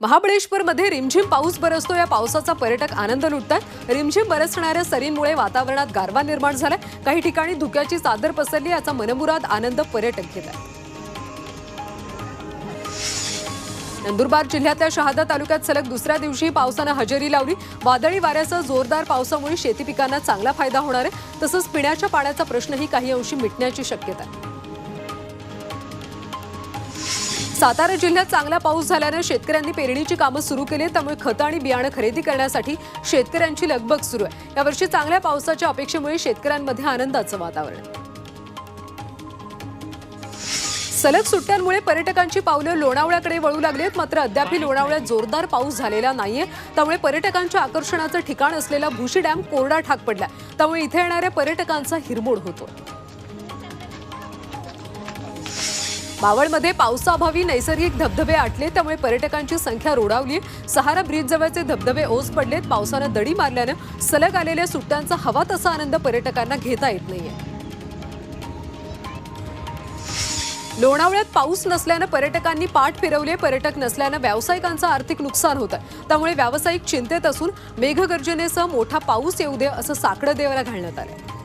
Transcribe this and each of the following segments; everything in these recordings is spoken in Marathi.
महाबळेश्वरमध्ये रिमझिम पाऊस बरसतो. या पावसाचा पर्यटक आनंद लुटतात. रिमझिम बरसणाऱ्या सरींमुळे वातावरणात गारवा निर्माण झालाय. काही ठिकाणी धुक्याची चादर पसरली याचा मनमुराद आनंद पर्यटक घेत आहेत. नंदुरबार जिल्ह्यातल्या शहादा तालुक्यात सलग दुसऱ्या दिवशी पावसानं हजेरी लावली. वादळी वाऱ्यासह जोरदार पावसामुळे शेती पिकांना चांगला फायदा होणार आहे. तसंच पिण्याच्या पाण्याचा प्रश्नही काही अंशी मिटण्याची शक्यता आहे. सातारा जिल्ह्यात चांगला पाऊस झाल्यानं शेतकऱ्यांनी पेरणीची कामं सुरू केली त्यामुळे खतं आणि बियाणं खरेदी करण्यासाठी शेतकऱ्यांची लगबग सुरू आहे. यावर्षी चांगल्या पावसाच्या अपेक्षेमुळे शेतकऱ्यांमध्ये आनंदाचं वातावरण. सलग सुट्ट्यांमुळे पर्यटकांची पावलं लोणावळ्याकडे वळू लागली आहेत मात्र अद्यापही लोणावळ्यात जोरदार पाऊस झालेला नाहीये. त्यामुळे पर्यटकांच्या आकर्षणाचं ठिकाण असलेला भुशी डॅम कोरडा ठाक पडला. त्यामुळे इथे येणाऱ्या पर्यटकांचा हिरमोड होतो मावळमध्ये पावसाअभावी नैसर्गिक धबधबे आटले त्यामुळे पर्यटकांची संख्या रोडावली सहारा ब्रिज जवळचे धबधबे ओस पडलेत. पावसानं दडी मारल्यानं सलग आलेल्या सुट्ट्यांचा हवा तसा आनंद पर्यटकांना घेता येत नाहीये. लोणावळ्यात पाऊस नसल्यानं पर्यटकांनी पाठ फिरवले पर्यटक नसल्यानं व्यावसायिकांचं आर्थिक नुकसान होतं. त्यामुळे व्यावसायिक चिंतेत असून मेघगर्जनेसह मोठा पाऊस येऊ दे असं साकडं देवाला घालण्यात आलं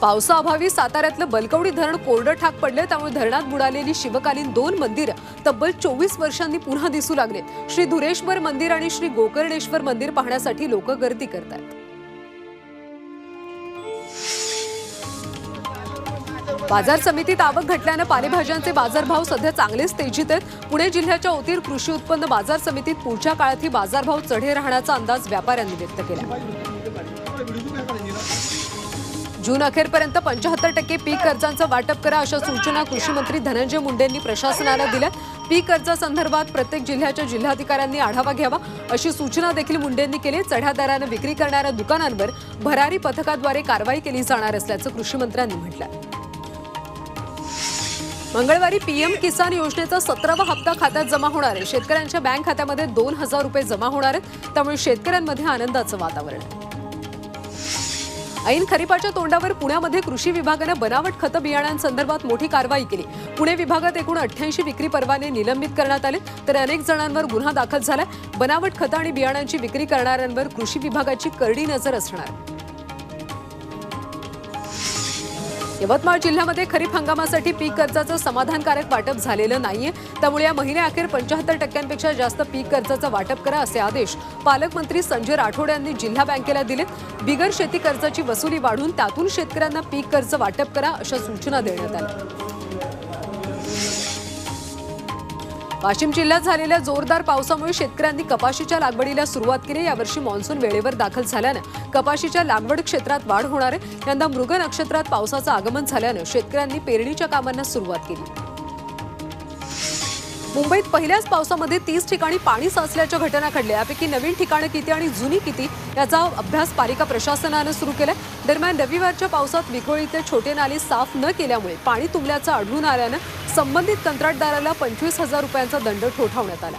पावसाअभावी साताऱ्यातलं बलकवडी धरण कोरडं ठाक पडले त्यामुळे धरणात बुडालेली शिवकालीन दोन मंदिरं तब्बल चोवीस वर्षांनी पुन्हा दिसू लागले श्री धुरेश्वर मंदिर आणि श्री गोकर्णेश्वर मंदिर पाहण्यासाठी लोक गर्दी करतात बाजार समितीत आवक घटल्यानं पालेभाज्यांचे बाजारभाव सध्या चांगलेच तेजीत आहेत. पुणे जिल्ह्याच्या ओतीर कृषी उत्पन्न बाजार समितीत पुढच्या काळातही बाजारभाव चढे राहण्याचा अंदाज व्यापाऱ्यांनी व्यक्त केला जून अखेरपर्यंत पंच्याहत्तर टक्के पीक कर्जांचं वाटप करा अशा सूचना कृषी मंत्री धनंजय मुंडेंनी प्रशासनाला दिल्या पीक कर्जासंदर्भात प्रत्येक जिल्ह्याच्या जिल्हाधिकाऱ्यांनी आढावा घ्यावा अशी सूचना देखील मुंडेंनी केली. चढ्या दरानं विक्री करणाऱ्या दुकानांवर भरारी पथकाद्वारे कारवाई केली जाणार असल्याचं कृषी मंत्र्यांनी म्हटलं मंगळवारी पीएम किसान योजनेचा सतरावा हप्ता खात्यात जमा होणार आहे. शेतकऱ्यांच्या बँक खात्यामध्ये दोन हजार रुपये जमा होणार आहेत. त्यामुळे शेतकऱ्यांमध्ये आनंदाचं वातावरण आहे. ऐन खरीपाच्या तोंडावर पुण्यामध्ये कृषी विभागानं बनावट खतं बियाण्यांसंदर्भात मोठी कारवाई केली. पुणे विभागात एकूण अठ्ठ्याऐंशी विक्री परवाने निलंबित करण्यात आले तर अनेक जणांवर गुन्हा दाखल झालाय. बनावट खतं आणि बियाण्यांची विक्री करणाऱ्यांवर कृषी विभागाची करडी नजर असणार. यवतमाळ जिल्ह्यामध्ये खरीप हंगामासाठी पीक कर्जाचं समाधानकारक वाटप झालेलं नाहीये. त्यामुळे या महिन्याअखेर पंच्याहत्तर टक्क्यांपेक्षा जास्त पीक कर्जाचं वाटप करा असे आदेश पालकमंत्री संजय राठोड यांनी जिल्हा बँकेला दिले. बिगर शेती कर्जाची वसुली वाढून त्यातून शेतकऱ्यांना पीक कर्ज वाटप करा अशा सूचना देण्यात आल्या. वाशिम जिल्ह्यात झालेल्या जोरदार पावसामुळे शेतकऱ्यांनी कपाशीच्या लागवडीला सुरुवात केली. यावर्षी मान्सून वेळेवर दाखल झाल्यानं कपाशीच्या लागवड क्षेत्रात वाढ होणार आहे. यंदा मृग नक्षत्रात पावसाचं आगमन झाल्यानं शेतकऱ्यांनी पेरणीच्या कामांना सुरुवात केली. मुंबईत पहिल्याच पावसामध्ये तीस ठिकाणी पाणी साचल्याच्या घटना घडल्या. यापैकी नवीन ठिकाणं किती आणि जुनी किती याचा अभ्यास पालिका प्रशासनानं सुरू केलाय. दरम्यान रविवारच्या पावसात विक्रोळीतले छोटे नाले साफ न केल्यामुळे पाणी तुंबल्याचं आढळून आल्यानं संबंधित कंत्राटदाराला पंचवीस हजार रुपयांचा दंड ठोठावण्यात आला.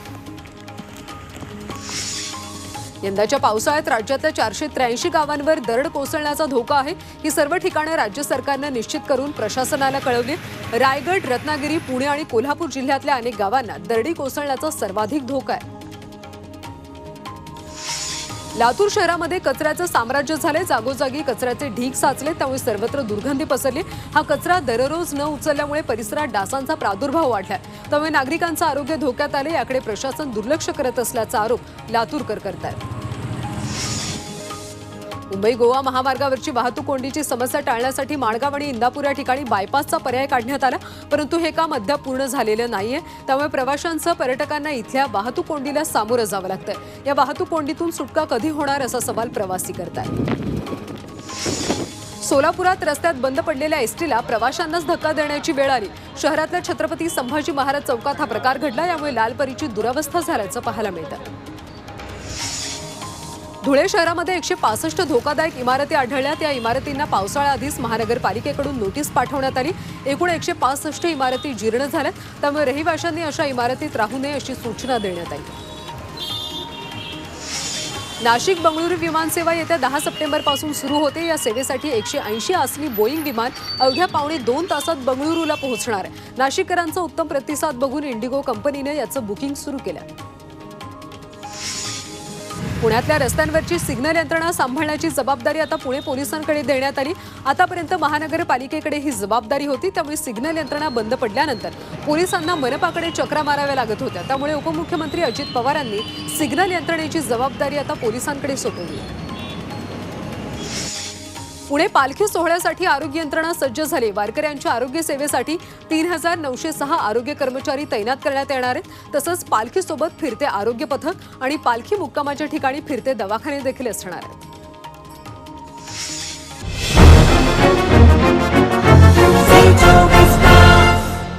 यंदाच्या पावसाळ्यात राज्यातल्या चारशे त्र्याऐंशी गावांवर दरड कोसळण्याचा धोका आहे. ही सर्व ठिकाणं राज्य सरकारनं निश्चित करून प्रशासनाला कळवली रायगड रत्नागिरी पुणे आणि कोल्हापूर जिल्ह्यातल्या अनेक गावांना दरडी कोसळण्याचा सर्वाधिक धोका आहे. लातूर शहरामध्ये कचऱ्याचं साम्राज्य झाले जागोजागी कचऱ्याचे ढीग साचले त्यामुळे सर्वत्र दुर्गंधी पसरली. हा कचरा दररोज न उचलल्यामुळे परिसरात डासांचा प्रादुर्भाव वाढला त्यामुळे नागरिकांचं आरोग्य धोक्यात आले याकडे प्रशासन दुर्लक्ष करत असल्याचा आरोप लातूरकर करतायत. मुंबई गोवा महामार्गावरची वाहतूक कोंडीची समस्या टाळण्यासाठी माणगाव आणि इंदापूर या ठिकाणी बायपासचा पर्याय काढण्यात आला परंतु हे काम अद्याप पूर्ण झालेलं नाहीये. त्यामुळे प्रवाशांसह पर्यटकांना इथल्या वाहतूक कोंडीला सामोरं जावं लागतंय. या वाहतूक कोंडीतून सुटका कधी होणार असा सवाल प्रवासी करतायत. सोलापुरात रस्त्यात बंद पडलेल्या एसटीला प्रवाशांनाच धक्का देण्याची वेळ आली. शहरातल्या छत्रपती संभाजी महाराज चौकात हा प्रकार घडला यामुळे लालपरीची दुरवस्था झाल्याचं पाहायला मिळतं. धुळे शहरामध्ये एकशे पासष्ट धोकादायक इमारती आढळल्या त्या इमारतींना पावसाळ्याआधीच महानगरपालिकेकडून नोटीस पाठवण्यात आली. एकूण एकशे पासष्ट इमारती जीर्ण झाल्यात. त्यामुळे रहिवाशांनी अशा इमारतीत राहू नये अशी सूचना देण्यात आली. नाशिक बंगळुरू विमानसेवा येत्या दहा सप्टेंबरपासून सुरू होते. या सेवेसाठी एकशे ऐंशी आसनी बोईंग विमान अवघ्या पावणे दोन तासात बंगळुरूला पोहोचणार आहे. नाशिककरांचा उत्तम प्रतिसाद बघून इंडिगो कंपनीने याचं बुकिंग सुरू केलं. पुण्यातल्या रस्त्यांवरची सिग्नल यंत्रणा सांभाळण्याची जबाबदारी आता पुणे पोलिसांकडे देण्यात आली. आतापर्यंत महानगरपालिकेकडे ही जबाबदारी होती त्यामुळे सिग्नल यंत्रणा बंद पडल्यानंतर पोलिसांना मनपाकडे चक्रा माराव्या लागत होत्या. त्यामुळे उपमुख्यमंत्री अजित पवारांनी सिग्नल यंत्रणेची जबाबदारी आता पोलिसांकडे सोपवली. पुणे पालखी सोहळ्यासाठी आरोग्य यंत्रणा सज्ज झाली. वारकऱ्यांच्या आरोग्य सेवेसाठी तीन हजार नऊशे सहा आरोग्य कर्मचारी तैनात करण्यात येणार आहेत. तसंच पालखीसोबत फिरते आरोग्य पथक आणि पालखी मुक्कामाच्या ठिकाणी फिरते दवाखाने देखील असणार आहेत.